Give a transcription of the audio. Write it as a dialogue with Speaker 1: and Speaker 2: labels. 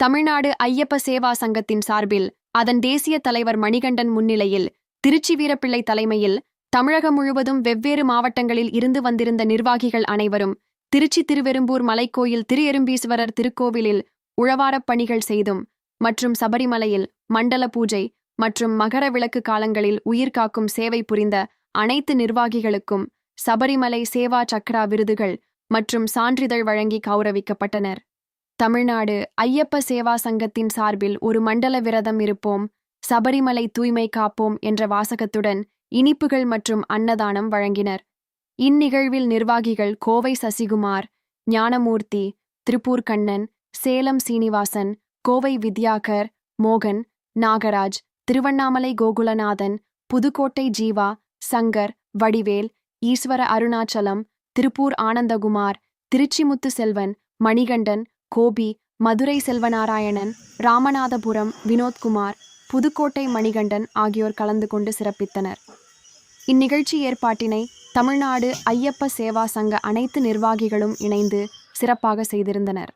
Speaker 1: தமிழ்நாடு ஐயப்ப சேவா சங்கத்தின் சார்பில் அதன் தேசிய தலைவர் மணிகண்டன் முன்னிலையில் திருச்சி வீரப்பிள்ளை தலைமையில் தமிழகம் முழுவதும் வெவ்வேறு மாவட்டங்களில் இருந்து வந்திருந்த நிர்வாகிகள் அனைவரும் திருச்சி திருவெரும்பூர் மலைக்கோயில் திரு எறும்பீஸ்வரர் திருக்கோவிலில் உழவாரப் பணிகள் செய்தும் மற்றும் சபரிமலையில் மண்டல பூஜை மற்றும் மகர விளக்கு காலங்களில் உயிர் காக்கும் சேவை புரிந்த அனைத்து நிர்வாகிகளுக்கும் சபரிமலை சேவா சக்ரா விருதுகள் மற்றும் சான்றிதழ் வழங்கி கௌரவிக்கப்பட்டனர். தமிழ்நாடு ஐயப்ப சேவா சங்கத்தின் சார்பில் ஒரு மண்டல விரதம் இருப்போம் சபரிமலை தூய்மை காப்போம் என்ற வாசகத்துடன் இனிப்புகள் மற்றும் அன்னதானம் வழங்கினர். இந்நிகழ்வில் நிர்வாகிகள் கோவை சசிகுமார் ஞானமூர்த்தி திருப்பூர் கண்ணன் சேலம் சீனிவாசன் கோவை வித்யாகர் மோகன் நாகராஜ் திருவண்ணாமலை கோகுலநாதன் புதுக்கோட்டை ஜீவா சங்கர் வடிவேல் ஈஸ்வர அருணாச்சலம் திருப்பூர் ஆனந்தகுமார் திருச்சிமுத்து செல்வன் மணிகண்டன் கோபி மதுரை செல்வநாராயணன் ராமநாதபுரம் வினோத்குமார் புதுக்கோட்டை மணிகண்டன் ஆகியோர் கலந்து கொண்டு சிறப்பித்தனர். இந்நிகழ்ச்சி ஏற்பாட்டினை தமிழ்நாடு ஐயப்ப சேவா சங்க அனைத்து நிர்வாகிகளும் இணைந்து சிறப்பாக செய்திருந்தனர்.